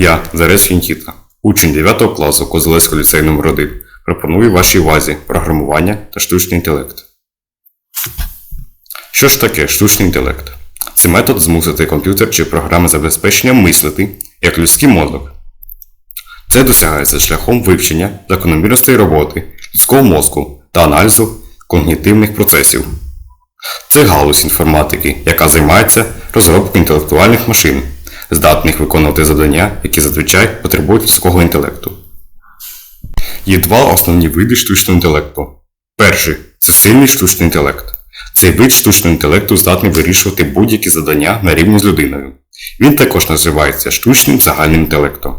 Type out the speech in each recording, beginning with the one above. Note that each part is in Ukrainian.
Я, Зарез Нікіта, учень 9 класу Козелецького ліцею номер 1 пропоную вашій увазі програмування та штучний інтелект. Що ж таке штучний інтелект? Це метод змусити комп'ютер чи програми забезпечення мислити як людський мозок. Це досягається шляхом вивчення закономірностей роботи людського мозку та аналізу когнітивних процесів. Це галузь інформатики, яка займається розробкою інтелектуальних машин, здатних виконувати завдання, які зазвичай потребують людського інтелекту. Є два основні види штучного інтелекту. Перший це сильний штучний інтелект. Цей вид штучного інтелекту здатний вирішувати будь-які завдання на рівні з людиною. Він також називається штучним загальним інтелектом.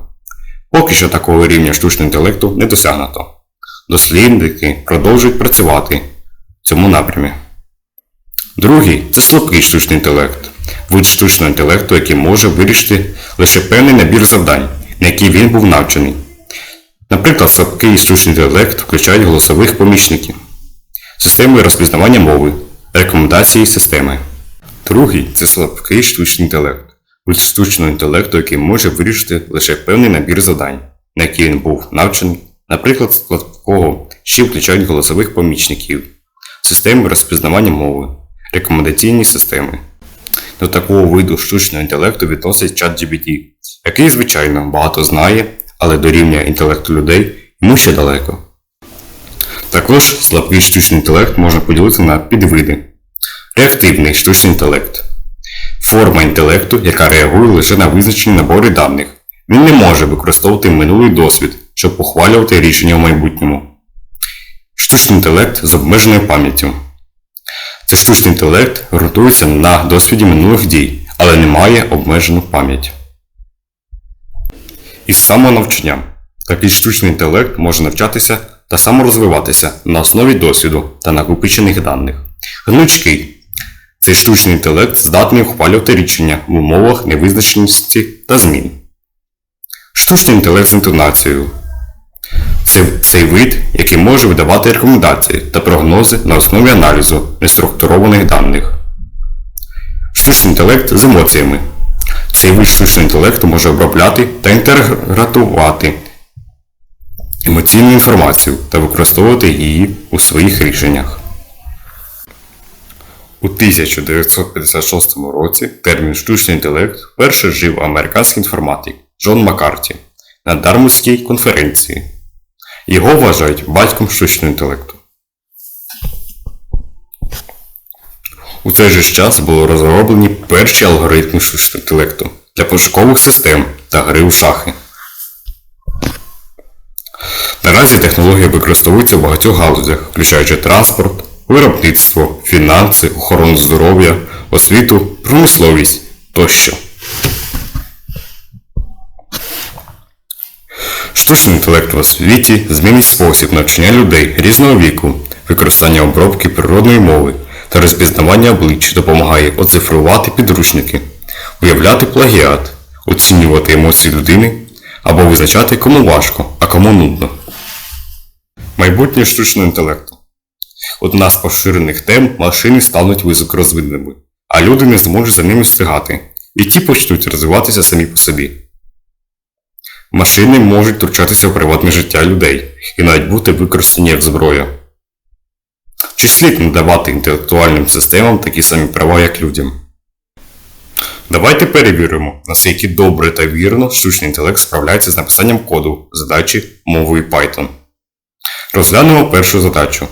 Поки що такого рівня штучного інтелекту не досягнуто. Дослідники продовжують працювати в цьому напрямі. Другий це слабкий штучний інтелект, вид штучного інтелекту, який може вирішити лише певний набір завдань, на які він був навчений. Наприклад, слабкий штучний інтелект включає голосових помічників, системи розпізнавання мови, рекомендації системи. Другий це слабкий штучний інтелект, вид штучного інтелекту, який може вирішити лише певний набір завдань, на які він був навчений, наприклад, слабкого, що включають голосових помічників, системи розпізнавання мови, рекомендаційні системи. До такого виду штучного інтелекту відносить ChatGPT, який, звичайно, багато знає, але до рівня інтелекту людей йому ще далеко. Також слабкий штучний інтелект можна поділити на підвиди. Реактивний штучний інтелект. Форма інтелекту, яка реагує лише на визначені набори даних. Він не може використовувати минулий досвід, щоб ухвалювати рішення в майбутньому. Штучний інтелект з обмеженою пам'яттю. Цей штучний інтелект ґрунтується на досвіді минулих дій, але не має обмежену пам'ять. Із самонавчанням. Такий штучний інтелект може навчатися та саморозвиватися на основі досвіду та накопичених даних. Гнучкий. Цей штучний інтелект здатний ухвалювати рішення в умовах невизначеності та змін. Штучний інтелект з інтонацією. Це цей вид, який може видавати рекомендації та прогнози на основі аналізу неструктурованих даних. Штучний інтелект з емоціями. Цей вид штучного інтелекту може обробляти та інтегратувати емоційну інформацію та використовувати її у своїх рішеннях. У 1956 році термін штучний інтелект вперше вжив американський інформатик Джон Маккарті на Дармутській конференції. Його вважають батьком штучного інтелекту. У цей же час були розроблені перші алгоритми штучного інтелекту для пошукових систем та гри у шахи. Наразі технологія використовується в багатьох галузях, включаючи транспорт, виробництво, фінанси, охорону здоров'я, освіту, промисловість тощо. Штучний інтелект в освіті змінить спосіб навчання людей різного віку, використання обробки природної мови та розпізнавання облич допомагає оцифрувати підручники, виявляти плагіат, оцінювати емоції людини або визначати кому важко, а кому нудно. Майбутнє штучного інтелекту. Одна з поширених тем машини стануть високорозвинними, а люди не зможуть за ними встигати, і ті почнуть розвиватися самі по собі. Машини можуть втручатися в приватне життя людей і навіть бути використані як зброя. Чи слід надавати інтелектуальним системам такі самі права, як людям? Давайте перевіримо, наскільки добре та вірно штучний інтелект справляється з написанням коду задачі мовою Python. Розглянемо першу задачу.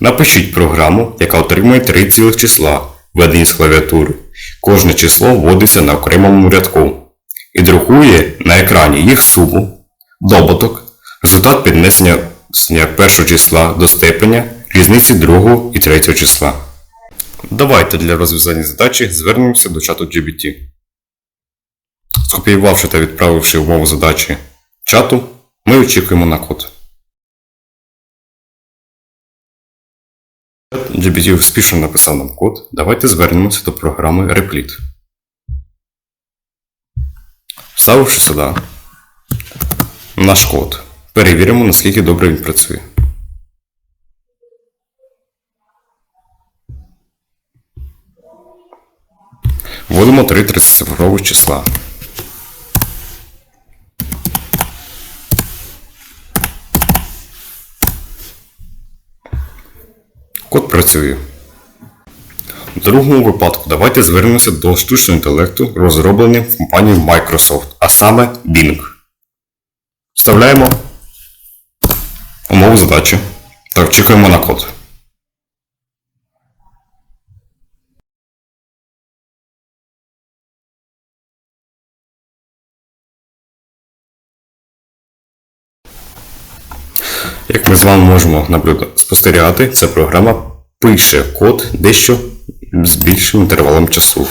Напишіть програму, яка отримує три цілих числа, введені з клавіатури. Кожне число вводиться на окремому рядку і друкує на екрані їх суму, добуток, результат піднесення першого числа до степеня, різниці другого і третього числа. Давайте для розв'язання задачі звернемося до чату GBT. Скопіювавши та відправивши умову задачі чату, ми очікуємо на код. GBT успішно написав нам код. Давайте звернемося до програми Replit. Вставивши сюди наш код, перевіримо, наскільки добре він працює. Вводимо три 30-цифрових числа. Код працює. В другому випадку давайте звернемося до штучного інтелекту, розробленим в компанії Microsoft, а саме Bing. Вставляємо умову задачі та очікуємо на код. Як ми з вами можемо наблюдати, спостерігати, ця програма пише код дещо з більшим інтервалом часу,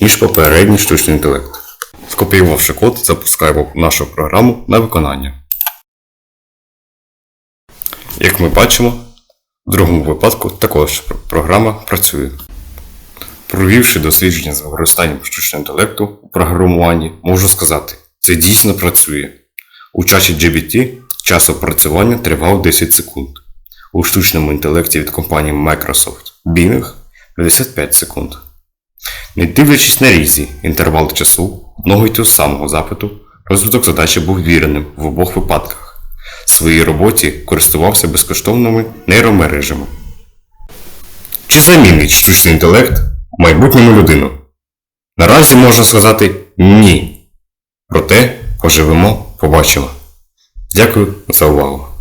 ніж попередній штучний інтелект. Скопіювавши код, запускаємо нашу програму на виконання. Як ми бачимо, в другому випадку також програма працює. Провівши дослідження з використанням штучного інтелекту у програмуванні, можу сказати, це дійсно працює. У часі GBT час опрацювання тривав 10 секунд. У штучному інтелекті від компанії Microsoft Bing 55 секунд. Не дивлячись на різні інтервал часу одного й того самого запиту, розвиток задачі був вірним в обох випадках. В своїй роботі користувався безкоштовними нейромережами. Чи замінить штучний інтелект майбутньому людину? Наразі можна сказати ні. Проте поживемо, побачимо. Дякую за увагу.